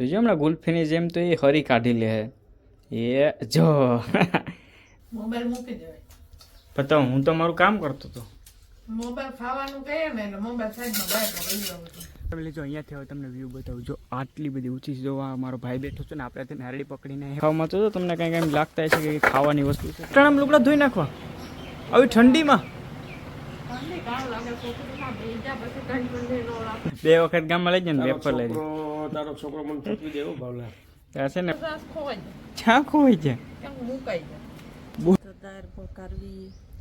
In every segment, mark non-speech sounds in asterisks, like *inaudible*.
જોજો હમણાં ગુલ્ફીની જેમ તો એ હરી કાઢી લે એ જો. મોબાઈલ મૂકી દેવાય. પતા હું તો મારું કામ કરતો હતો. મોબાઈલ ખાવાનું કહીએ ને એટલે મોબાઈલ સાઈડમાં બાય લઈ આવું જો અહીંયાથી હવે તમને વ્યૂ બતાવું. જો આટલી બધી ઊંચી છે જો આ મારો ભાઈ બેઠો છે ને આપણે તેને નારળી પકડીને ખાવામાં તો તમને કંઈક એમ લાગતા હશે કે ખાવાની વસ્તુ છે. ત્રણ લુગડા ધોઈ નાખવા. આવી ઠંડીમાં. બે વખત ગામમાં લઈ જાય ને પેપર લઈ તારો છોકરો મને થતું દેવો ભાવલા હશે છે ને ચા હોય છે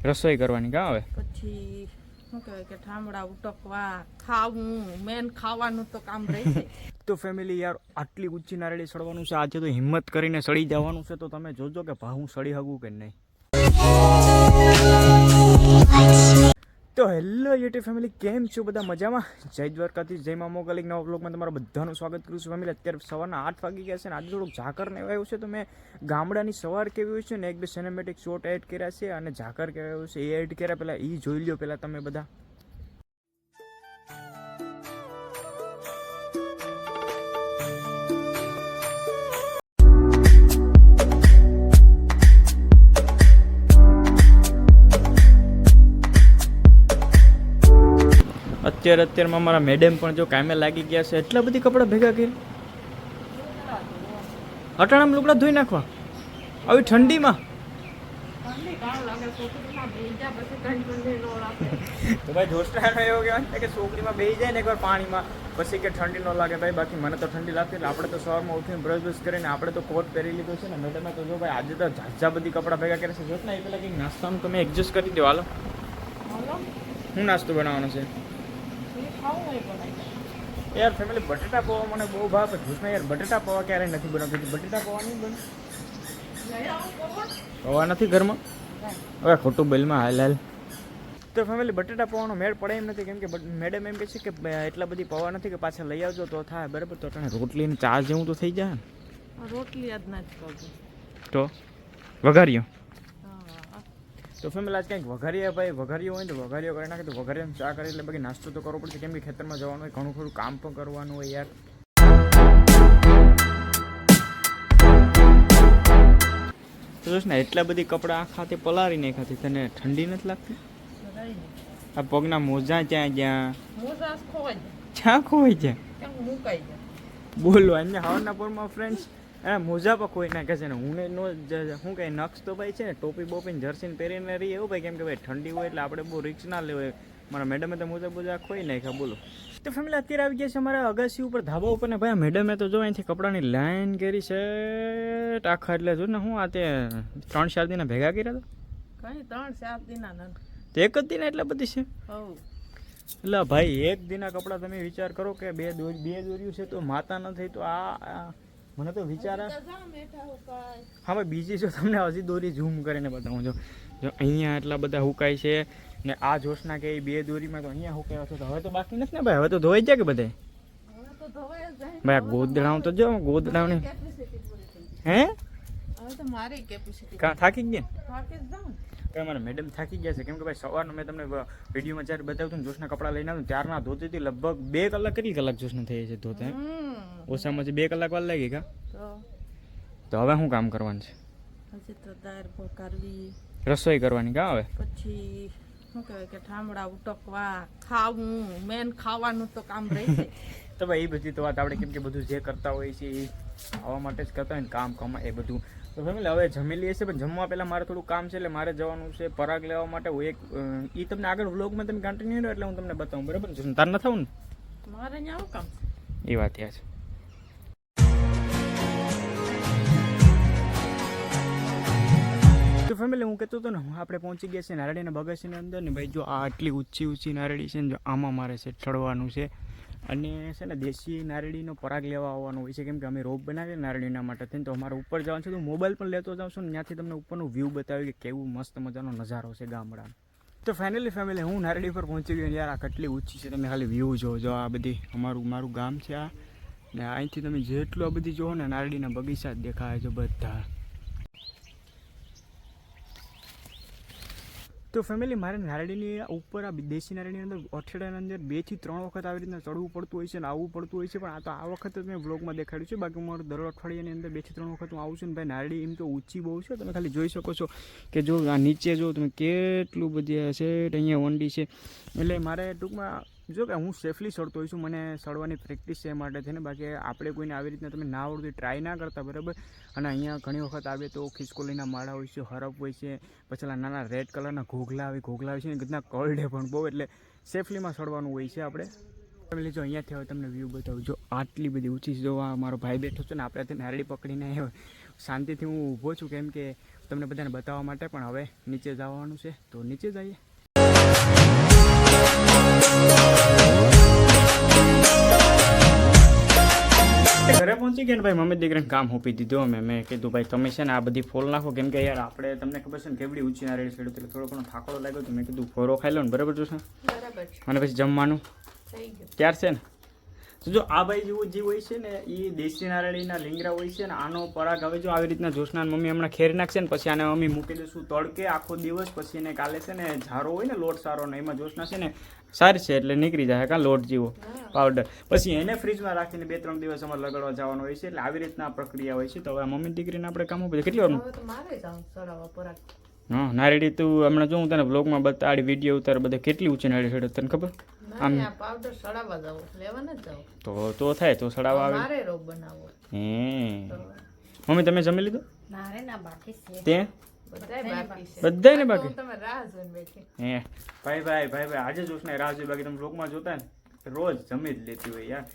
રસોઈ કરવાની કા આવે પછી શું કહેવાય કે ઠામડા ઉટકવા ખાવું મેન ખાવાનું તો કામ રહેશે *laughs* તો ફેમિલી યાર આટલી ઊંચી નારળી સડવાનું છે આજે તો હિંમત કરીને સડી જવાનું છે તો તમે જોજો કે ભા હું સડી શકું કે નહીં. તો હેલો યુટ્યુબ ફેમિલી, કેમ છો બધા મજામાં? જય દ્વારકાથી જય મા મોગલિક નવા બ્લોગમાં તમારું બધાનું સ્વાગત કરું છું ફેમિલી. અત્યારે સવારના આઠ વાગી ગયા છે અને આજે થોડુંક ઝાકર ને આવ્યું છે, તો મેં ગામડાની સવાર કેવી હોય છે ને, એક બે સિનેમેટિક શોટ એડ કર્યા છે અને ઝાકર કેવું આવ્યું છે. એ એડ કર્યા પહેલાં એ જોઈ લ્યો પહેલાં તમે બધા. અત્યારે અત્યારમાં મારા મેડમ પણ જો કામે લાગી ગયા છે એટલા બધી કપડાં ભેગા કરી. અટાણામાં લુગડા ધોઈ નાખવા. આવી ઠંડીમાં. તો ભાઈ જોસ્તાનો એવો કહેવાય કે છોકરીમાં બેસી જાય ને એકવાર પાણીમાં પછી કે ઠંડી ન લાગે. ભાઈ બાકી મને તો ઠંડી લાગતી એટલે આપણે તો સવારમાં ઉઠીને બ્રશ બ્રશ કરીને આપણે તો કોટ પહેરી લીધો છે ને. મેડમે તો જો ભાઈ આજે તો ઝાઝા બધી કપડાં ભેગા કર્યા છે. જોત ને એ પેલા કંઈક નાસ્તાનું તમે એડજસ્ટ કરી દો. હાલો. નાસ્તો બનાવવાનો છે? ખાવું હોય બનાવી યાર ફેમિલી બટેટા પૌવા મને બહુ ભાવે. જૂસમાં યાર. બટેટા પૌવા ક્યારેય નથી બનાવતી. બટેટા પૌવા નહીં બને પૌવા નથી ઘરમાં? હવે ખોટું બિલમાં હાલ હાલ. તો ફેમિલી બટેટા પૌવાનો મેળ પડે એમ નથી. કેમ કે મેડમ એમ કહે છે કે એટલા બધી પૌવા નથી કે પાછા લઈ આવજો તો થાય. બરાબર? તો તને રોટલી ને ચા જેવું તો થઈ જાય રોટલી જ ના જ તો? વઘાર્યો? તો ફેમિલી આજ કંઈક વઘારીએ ભાઈ. વઘારીઓ હોય ને તો વઘારીઓ કરી નાખે. તો વઘારીને ચા કરી એટલે બાકી નાસ્તો તો કરવો પડશે. કેમ કે ખેતરમાં જવાનું હોય ઘણું ખરું કામ પણ કરવાનું હોય યાર. તો જોશ ને એટલા બધી કપડાં આખાથી પલારી નાખાતી તને ઠંડી નથી લાગતી? આ પગના મોજા ખોવાઈ જાય છાંખો હોય છે બોલો અહીંયા હવાના પોરમાં ફ્રેન્ડ્સ એના મોજા પર કોઈ નાખે છે ને. હું ને નો જ- શું કહે નક્ષ તો ભાઈ છે ને ટોપી બોપીને જર્સીને પહેરીને રહી એવું ભાઈ? કેમ કે ભાઈ ઠંડી હોય એટલે આપણે બહુ રિક્સ ના લેવાય. મારા મેડમે તો મોજા બોજા ખોઈ નાખ્યા બોલો. તો ફેમિલી અત્યારે આવી ગયા છે અમારા અગાસી ઉપર ધાબા ઉપર ને ભાઈ મેડમે તો જો અહીંથી કપડાની લાઈન કરી છે આખા એટલે જો ને હું આ તે ત્રણ ચાર દિના ભેગા કર્યા હતા? કઈ ત્રણ ચાર દિના તો એક જ દિન એટલા બધી છે? એટલે ભાઈ એક દિના કપડાં તમે વિચાર કરો કે બે દોરી બે દોર્યું છે તો માતા ન થઈ તો આ- મને તો વિચાર હા ભાઈ બીજી જો તમને હજી દોરી ઝૂમ કરીને બતાવું જો જો અહીંયા એટલા બધા હુકાય છે ને આ જોશના કે બે દોરીમાં તો અહીંયા હુકાયો છે તો હવે તો બાકી નથી ને ભાઈ? હવે તો ધોઈ જાય કે બધે? ભાઈ આ ગોદડાઓ તો જો ગોદડાઉં કેપેસિટી હે? હવે તો મારી કેપેસિટી થાકી ગયા? થાકી જાઉં કે મારા મેડમ થાકી ગયા છે. કેમ કે ભાઈ સવારનો મેં તમને વિડીયોમાં જ્યારે બતાવ્યું જોશના કપડાં લઈને આવ્યું ત્યારના ધોતી હતી લગભગ બે કલાક કેટલી કલાક જોશને થઈ છે ધોતે ઓછામાં ઓછી બે કલાક વાર લાગી કા તો? તો હવે શું કામ કરવાનું છે? હજી તો દાળ કરવી. રસોઈ કરવાની કા હવે? પછી શું કહેવાય કે ઠામડા ઉટકવા ખાવું મેન ખાવાનું તો કામ રહેશે *laughs* તો ભાઈ એ બધી તો વાત આપણે કેમ કે બધું જે કરતા હોય છે એ આવવા માટે જ કરતા હોય ને કામ કમા એ બધું તો ફેમિલી હવે જમી લઈએ છે પણ જમવા પહેલાં મારે થોડું કામ છે એટલે મારે જવાનું છે પરાગ લેવા માટે. હું એક એ તમને આગળ વ્લોગમાં તમે કન્ટિન્યુ રહો એટલે હું તમને બતાવું બરાબર? ને તાર ન થવું ને? મારે અહીંયા આવું કામ એ વાત યાદ છે. તો ફેમિલી હું કહેતો હતો ને આપણે પહોંચી ગયા છે નારળીના બગાસીની અંદર ને ભાઈ જો આ આટલી ઊંચી ઊંચી નારળી છે ને જો આમાં મારે છે ચડવાનું છે. અને છે ને દેશી નારળીનો પરાગ લેવા આવવાનો હોય છે. કેમ કે અમે રોપ બનાવીએ નારળીના માટે થઈને તો અમારે ઉપર જવાનું છે. તો મોબાઈલ પણ લેતો જાઉં છું ને ત્યાંથી તમને ઉપરનો વ્યૂ બતાવ્યું કે કેવું મસ્ત મજાનો નજારો છે ગામડાનો. તો ફાઇનલી ફેમિલી હું નારળી પર પહોંચી ગયો યાર, આ કેટલી ઊંચી છે. તમે ખાલી વ્યૂ જો જો આ બધી અમારું, મારું ગામ છે આ. ને અહીંથી તમે જેટલું આ બધી જોવો ને નારળીના બગીચા જ દેખાય છે બધા. તો ફેમિલી મારે નારળીની ઉપર આ દેશી નારળીની અંદર અઠવાડિયાની અંદર બેથી ત્રણ વખત આવી રીતના ચડવું પડતું હોય છે અને આવવું પડતું હોય છે, પણ આ તો આ વખત મેં વ્લોગમાં દેખાડ્યું છે. બાકી મારું દર અઠવાડિયાની અંદર બેથી ત્રણ વખત હું આવું છું ને ભાઈ, નારળી એમ તો ઊંચી બહુ છે. તમે ખાલી જોઈ શકો છો કે જો આ નીચે જો તમે કેટલું બધી હશે અહીંયા વંડી છે. એટલે મારે ટૂંકમાં જો કે હું સેફલી સડતો હોઈશ છું, મને સડવાની પ્રેક્ટિસ છે એ માટે થઈને બાકી આપણે કોઈને આવી રીતના તમે ના આવડતું ટ્રાય ના કરતા, બરાબર? અને અહીંયા ઘણી વખત આવે તો ખિસકોલીના માળા હોય છે, હરફ હોય છે, પછી નાના રેડ કલરના ઘોઘલા આવે ઘોઘલા આવે છે ને ઘણા કરડે પણ બહુ, એટલે સેફલીમાં સડવાનું હોય છે આપણે. ફેમિલી જો અહીંયાથી હવે તમને વ્યૂ બતાવું. જો આટલી બધી ઊંચી જો આ મારો ભાઈ બેઠો છે ને, આપણે ત્યાં નારળી પકડીને આવ્યો. શાંતિથી હું ઊભો છું, કેમ કે તમને બધાને બતાવવા માટે, પણ હવે નીચે જવાનું છે. તો નીચે જઈએ. પહોંચી ગયા ને ભાઈ મમ્મી દીકરાને કામ સોંપી દીધું અમે. મેં કીધું ભાઈ તમે છે ને આ બધી ફોલ નાખો. કેમ કે યાર આપણે તમને ખબર છે ને કેવડી ઊંચી નારેડી છે એટલે થોડો ઘણો થાકડો લાગ્યો તો મેં કીધું ફોરો ખાઈ લો ને. બરાબર જોશે છે? અને પછી જમવાનું? ત્યાર છે ને? જો આ ભાઈ જેવું જે હોય છે ને એ દેશી નારળીના લીંગરા હોય છે ને આનો પરાગ હવે જો આવી રીતના જોશના મમ્મી હમણાં ખેર નાખશે ને પછી આને મમ્મી મૂકી દઈશું તડકે આખો દિવસ પછી એને કાલે છે ને ઝારો હોય ને લોટ સારો ને એમાં જોશના છે ને સારી છે એટલે નીકળી જાય કાં લોટ જેવો પાવડર પછી એને ફ્રીજમાં રાખીને બે ત્રણ દિવસ અમારે લગાડવા જવાનું હોય છે એટલે આવી રીતના પ્રક્રિયા હોય છે. તો હવે મમ્મી દીકરીને આપણે કામ ઉપર કેટલી વાર તો મારે જાઉં ચડાવવા પરાગ. હા નારેડી તું હમણાં જો હું તને બ્લોગમાં બતાડી વીડિયો ઉતાર બધા કેટલી ઊંચી નારેડી છે તને ખબર? પાવડર લેવા ન તો તો થાય તો સડાવા આવે. મારે રોગ બનાવવો. હે. મમ્મી તમે જમી લીધું? મારે ના બાકી છે. તે? બધાય બાકી છે. બધાને બાકી? તમે રાહ જોઈને બેઠી. હે. ભાઈ ભાઈ ભાઈ ભાઈ આજે જોશ ને રાહ જોઈ. બાકી તમે બ્લોગમાં જોતા ને રોજ જમી જ લેતી હોય યાર.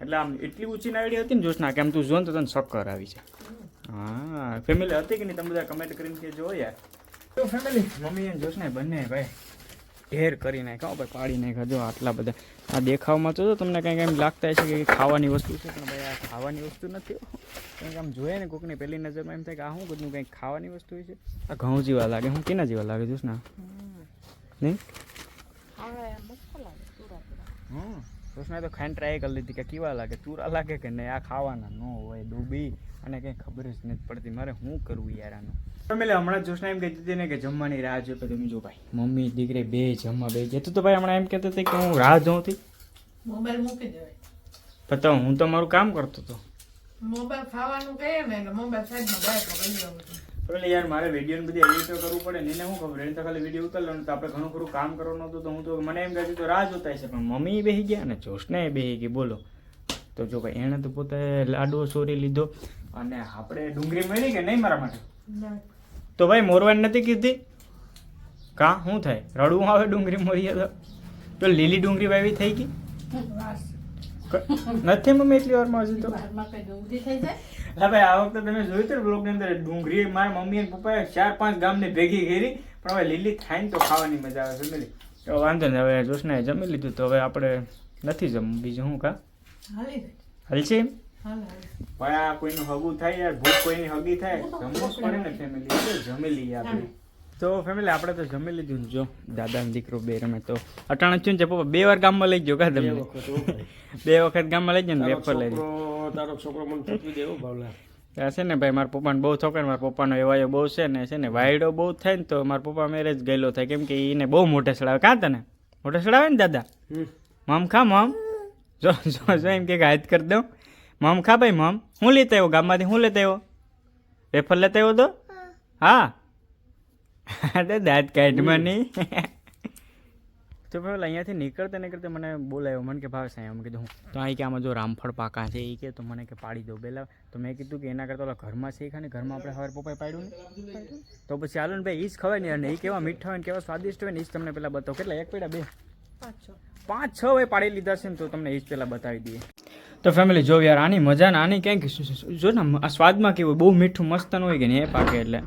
એટલે આમ એટલી ઊંચી નાયડી હતી ને જોશના કેમ તું જો ને તો તને શક્કર આવી છે હા ફેમિલી હતી કે નહીં? તમે બધા કમેન્ટ કરીને કે જો યાર. તો ફેમિલી મમ્મી અને જોશને બંને ભાઈ. ઢેર કરી નાખ્યા ભાઈ પાડી નાખ્યા. જો આટલા બધા. આ દેખાવમાં તો જો તમને કંઈક એમ લાગતા છે કે ખાવાની વસ્તુ છે પણ ભાઈ આ ખાવાની વસ્તુ નથી કંઈક આમ જોઈએ ને કોકની પહેલી નજરમાં એમ થાય કે આ શું બધું કંઈક ખાવાની વસ્તુ હોય છે. આ ઘઉં જેવા લાગે. હું કેના જેવા લાગે નહીં? લાગે પૂરા પૂરા હમ કૃષ્ણે તો ખાઈને ટ્રાય કરી લીધી કે કેવા લાગે? ચૂરા લાગે કે નહીં? આ ખાવાના ન હોય ડૂબી. અને કંઈ ખબર જ નથી પડતી. મારે શું કરવું યાર આનું? ફેમિલી હમણાં જોશના એમ કહેતી હતી ને કે જમવાની રાહ જો તમે જો ભાઈ મમ્મી દીકરી બે જમવા બે જતું તો ભાઈ હમણાં એમ કહેતા હતા કે હું રાહ જોઉં હતી. મોબાઈલ મૂકી દેવાય. પતા હું તો મારું કામ કરતો હતો. મોબાઈલ ખાવાનું કહીએ ને એટલે મોબાઈલ સાઈડમાં બાય દેવાનું એટલે યાર મારે વીડિયો બધી એડિટ કરવું પડે ને એને શું ખબર? એને તો ખાલી વીડિયો ઉતારવાનું તો આપણે ઘણું ખરું કામ કરવાનું હતું તો હું તો મને એમ કહેતી તો રાહ જોતા છે પણ મમ્મી બેસી ગયા અને જોશને બેસી ગઈ બોલો. તો જો ભાઈ એણે તો પોતે લાડવો સોરી લીધો અને આપણે ડુંગળી મળી કે નહીં મારા માટે? તો ભાઈ મોરવાની નથી કીધી? કા? શું થાય? રડવું આવે ડુંગળી મોરીએ તો? તો લીલી ડુંગળી વાવી થઈ ગઈ? ક- નથી મમ્મી એટલી વારમાં હજુ તો? ઘરમાં કઈ ડુંગળી થઈ જાય? હા ભાઈ આ વખતે તમે જોયું હતું બ્લોગની અંદર? ડુંગળી મારા મમ્મી અને પપ્પાએ ચાર પાંચ ગામને ભેગી કરી પણ હવે લીલી થાય ને તો ખાવાની મજા આવે ફેમિલી તો વાંધો નહીં હવે જોશને જમી લીધું તો હવે આપણે નથી જમવું. બીજું શું કા? હાલી જાય હલશે એમ? આ કોઈનું હગું થાય યાર ભૂખ કોઈની હગી થાય જમવું પડે ને ફેમિલી જમી લઈએ આપણે. તો ફેમિલી આપણે તો જમી લીધું જો દાદા ને દીકરો બે રમે તો. અટાણે ચૂન છે પપ્પા બે વાર ગામમાં લઈ ગયો કા ભાઈ. બે વખત ગામમાં લઈ ગયો ને વેફર લઈ તારો છોકરો મને ચૂકવી દેવો ભાવલા. છે ને ભાઈ મારા પપ્પાને બહુ થોકે મારા પપ્પાનો એવાયો બહુ છે ને છે ને વાયડો બહુ થાય ને તો મારા પપ્પા મેરેજ ગયેલો થાય. કેમ કે એને બહુ મોટે સડાવે. કા તને? મોટે સડાવે ને દાદા? મામ ખા મામ? જો જો જો એમ કે હાથ કરી દઉં. મમ ખા ભાઈ મમ? હું લેતા આવ્યો ગામમાંથી હું લેતા આવ્યો? વેફર લેતા આવ્યો તો? હા. અરે દાંત કાઢમાં નહીં. તો પેલા અહીંયાથી નીકળતા નીકળતે મને બોલાયો મને કે ભાવ સાહેબ મેં કીધું હું. તો અહીં કે આમાં જો રામફળ પાકા છે એ કે તો મને કે પાડી દો. પહેલાં તો મેં કીધું કે એના કરતાં ઓલા ઘરમાં છે ને ઘરમાં આપણે હવે પપ્પાએ પાડ્યું ને તો પછી ચાલો ને ભાઈ એ જ ખવાય ને અને એ કેવા મીઠા હોય ને કેવા સ્વાદિષ્ટ હોય ને એ જ તમને પહેલાં બતાવો. કેટલા એક પેડા બે? પાંચ છ. ભાઈ પાડી લીધા છે ને તો તમને એ જ પહેલાં બતાવી દઈએ. તો ફેમિલી જો યાર આની મજા ને આની ક્યાંક જો ને આ સ્વાદમાં કેવું બહુ મીઠું મસ્ત ન હોય કે નહીં એ પાકે એટલે.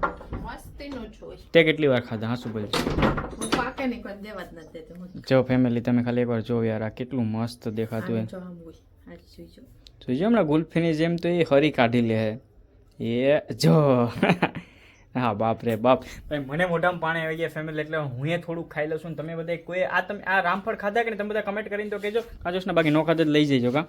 તે કેટલી વાર ખાધા હાસુ બોલ જ ફેમિલી તમે ખાલી એકવાર જો યાર આ કેટલું મસ્ત દેખાતું હોય. જો આમ હોય આ જોઈજો હમણાં ગુલ્ફીની જેમ તો એ હરી કાઢી લે. એ જો. *laughs* હા બાપ રે બાપ. ભાઈ મને મોઢામાં પાણી આવી ગયા ફેમિલી એટલે હું એ થોડુંક ખાઈ લઉં છું તમે બધા કોઈ આ તમે આ રામફળ ખાધા કે નહીં તમે બધા કમેન્ટ કરીને તો કહેજો. કાજોશના બાકી નો ખાધા જ લઈ જઈજો કા?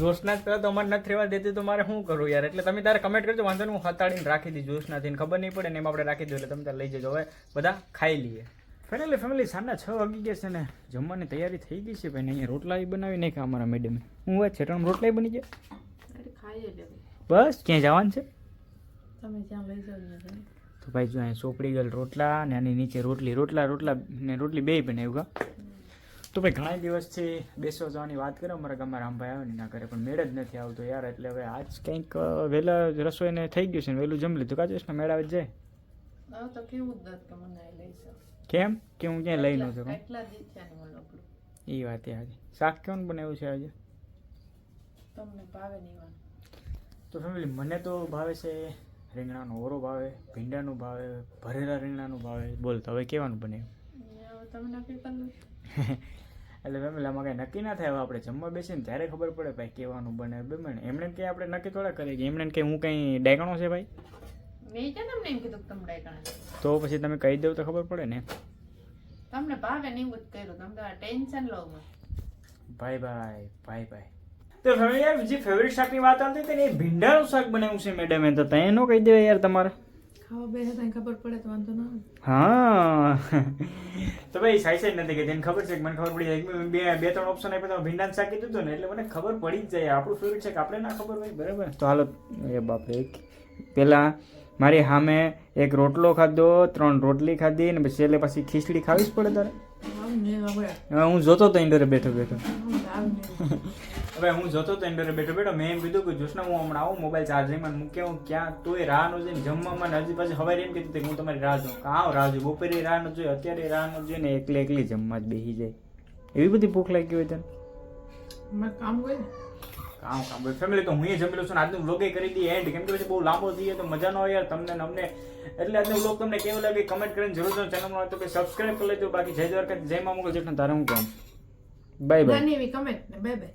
જોશના જ તો અમારે નથી રહેવા દેતી તો મારે શું કરું યાર? એટલે તમે તારે કમેન્ટ કરજો વાંધો હું હતાડીને રાખી દી જોશનાથી ખબર નહીં પડે ને એમ આપણે રાખી દઉં એટલે તમે તારે લઈ જજો. હવે બધા ખાઈ લઈએ. ફેમિલી ફેમિલી સાંજના છ વાગી ગયા છે ને જમવાની તૈયારી થઈ ગઈ છે ભાઈ અહીંયા રોટલા બનાવી નાખ્યા અમારા મેડમે હું વાત છે રોટલા ય બની ગયા? ખાઈ બસ ક્યાંય જવાનું છે? તમે જ્યાં લઈ જાવ તો ભાઈ જો અહીંયા ચોપડી ગયેલ રોટલા ને આની નીચે રોટલી રોટલા રોટલા ને રોટલી બે બનાવ્યું કા તો ભાઈ ઘણા દિવસથી બેસવા જવાની વાત કરે અમારા ગામમાં રામભાઈ આવે ને ના કરે પણ મેળ જ નથી આવતો યાર એટલે હવે આજ કંઈક વહેલા રસોઈને થઈ ગયું છે ને વહેલું જમી લીધું. કાજેશ મેળા જ જાય? તો કેવું દત કે મને લઈ કેમ? કે હું ક્યાંય લઈ નહોતો એટલા એ વાત આજે શાક કેવું બનાવ્યું છે આજે? તમને ભાવે નહીં તો ફેમિલી મને તો ભાવે છે રીંગણાનો ઓરો ભાવે ભીંડાનું ભાવે ભરેલા રીંગણાનું ભાવે. બોલ તો હવે કેવાનું બને? તમને *laughs* એટલે ફેમિલી આમાં કાંઈ નક્કી ના થાય આપણે જમવા બેસીને ત્યારે ખબર પડે ભાઈ કહેવાનું બને બને. એમણે કે આપણે નક્કી થોડા કરીએ કે એમણે કે હું કંઈ ડાયકણો છે ભાઈ? તો પછી તમે કહી દઉં તો ખબર પડે ને. તમને ભાવે નહીં જ કર્યું તમે ટેન્શન લો ભાઈ ભાઈ ભાઈ ભાઈ. તો ફેમિલી યાર જે ફેવરિટ શાકની વાત આવતી હતી ને એ ભીંડાનું શાક બનાવ્યું છે મેડમે તો તમે નો કહી દે યાર તમારે. ખાવા હા. *laughs* તો ભાઈ નથી કે તેને ખબર છે કે મને ખબર પડી જાય. બે બે, ત્રણ ઓપ્શન આપ્યા તો ભીંડાનું શાક કીધું ને, એટલે મને ખબર પડી જ જાય. આપણું ફેવરિટ છે કે ખબર હોય. બરાબર? તો એ બાપરે પહેલાં મારી સામે એક રોટલો ખાધો, ત્રણ રોટલી ખાધી ને પછી એટલે પછી ખીચડી ખાવી જ પડે તારે. હવે હું જોતો તો ઇન્ડોરે બેઠો બેઠો. હવે હું જોતો તો ઇન્ડોરે બેઠો બેઠો મેં એમ કીધું કે જોશના હું હમણાં આવું મોબાઈલ ચાર્જિંગમાં મૂકે હું ક્યાં તોય રાહ નો જોઈને જમવામાં ને હજી પાછી હવે એમ કીધું કે હું તમારી રાહ જોઉં. આવ રાહ જોઉં બપોરે રાહ ન જોઈ અત્યારે રાહ ન જોઈ ને એકલી એકલી જમવા જ બેસી જાય. એવી બધી ભૂખ લાગી હોય તને? મારે કામ હોય ને. કામ કામ. ફેમિલી તો હું એ જમી છું આજનું વ્લોગે કરી દઈએ. એન્ડ કેમ કે પછી બહુ લાંબો થઈએ તો મજા ન હોય યાર તમને અમને. એટલે આજનો વ્લોગ તમને કેવો લાગે કમેન્ટ કરીને જરૂર ચેનલમાં હોય તો કે સબસ્ક્રાઇબ કરી લેજો. બાકી જય દ્વારકા, જય મા મોગલ જેટલું તારે હું કામ બાય બાય કમેન્ટ બાય બે બે